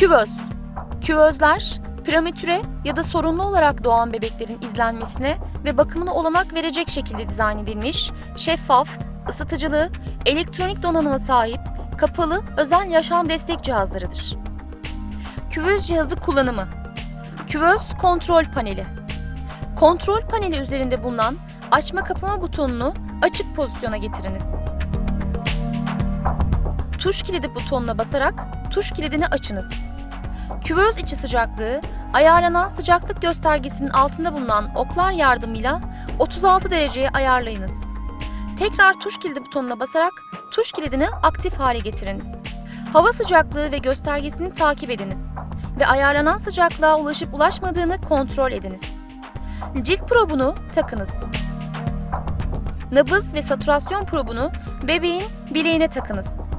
Küvöz. Küvözler, prematüre ya da sorunlu olarak doğan bebeklerin izlenmesine ve bakımına olanak verecek şekilde dizayn edilmiş, şeffaf, ısıtıcılı, elektronik donanıma sahip, kapalı özel yaşam destek cihazlarıdır. Küvöz cihazı kullanımı. Küvöz kontrol paneli. Kontrol paneli üzerinde bulunan açma kapama butonunu açık pozisyona getiriniz. Tuş kilidi butonuna basarak tuş kilidini açınız. Küvöz içi sıcaklığı ayarlanan sıcaklık göstergesinin altında bulunan oklar yardımıyla 36 dereceye ayarlayınız. Tekrar tuş kilidi butonuna basarak tuş kilidini aktif hale getiriniz. Hava sıcaklığı ve göstergesini takip ediniz ve ayarlanan sıcaklığa ulaşıp ulaşmadığını kontrol ediniz. Cilt probunu takınız. Nabız ve saturasyon probunu bebeğin bileğine takınız.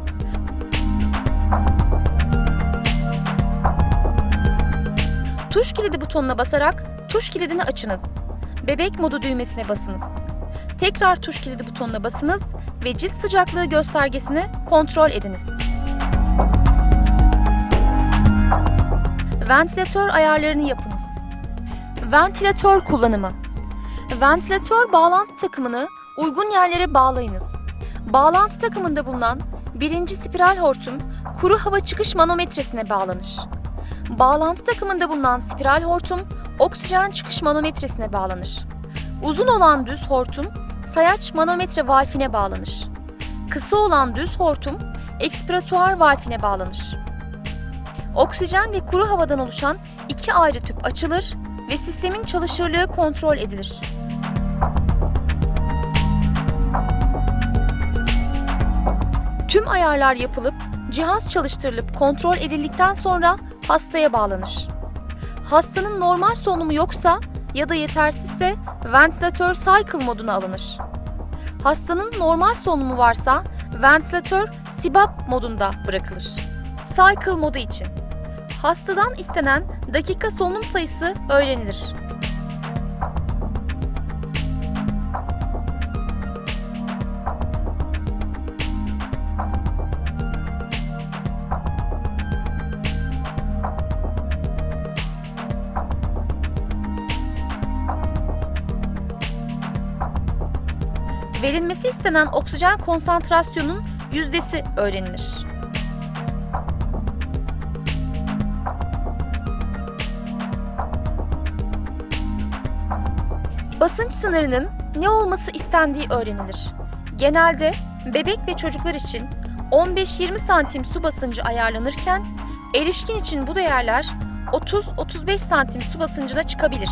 Tuş kilidi butonuna basarak tuş kilidini açınız. Bebek modu düğmesine basınız. Tekrar tuş kilidi butonuna basınız ve cilt sıcaklığı göstergesini kontrol ediniz. Ventilatör ayarlarını yapınız. Ventilatör kullanımı. Ventilatör bağlantı takımını uygun yerlere bağlayınız. Bağlantı takımında bulunan birinci spiral hortum kuru hava çıkış manometresine bağlanır. Bağlantı takımında bulunan spiral hortum oksijen çıkış manometresine bağlanır. Uzun olan düz hortum sayaç manometre valfine bağlanır. Kısa olan düz hortum ekspiratuar valfine bağlanır. Oksijen ve kuru havadan oluşan iki ayrı tüp açılır ve sistemin çalışırlığı kontrol edilir. Tüm ayarlar yapılıp cihaz çalıştırılıp kontrol edildikten sonra hastaya bağlanır. Hastanın normal solunumu yoksa ya da yetersizse ventilatör cycle moduna alınır. Hastanın normal solunumu varsa ventilatör SIBAP modunda bırakılır. Cycle modu için hastadan istenen dakika solunum sayısı öğrenilir. Verilmesi istenen oksijen konsantrasyonun yüzdesi öğrenilir. Basınç sınırının ne olması istendiği öğrenilir. Genelde bebek ve çocuklar için 15-20 santim su basıncı ayarlanırken erişkin için bu değerler 30-35 santim su basıncına çıkabilir.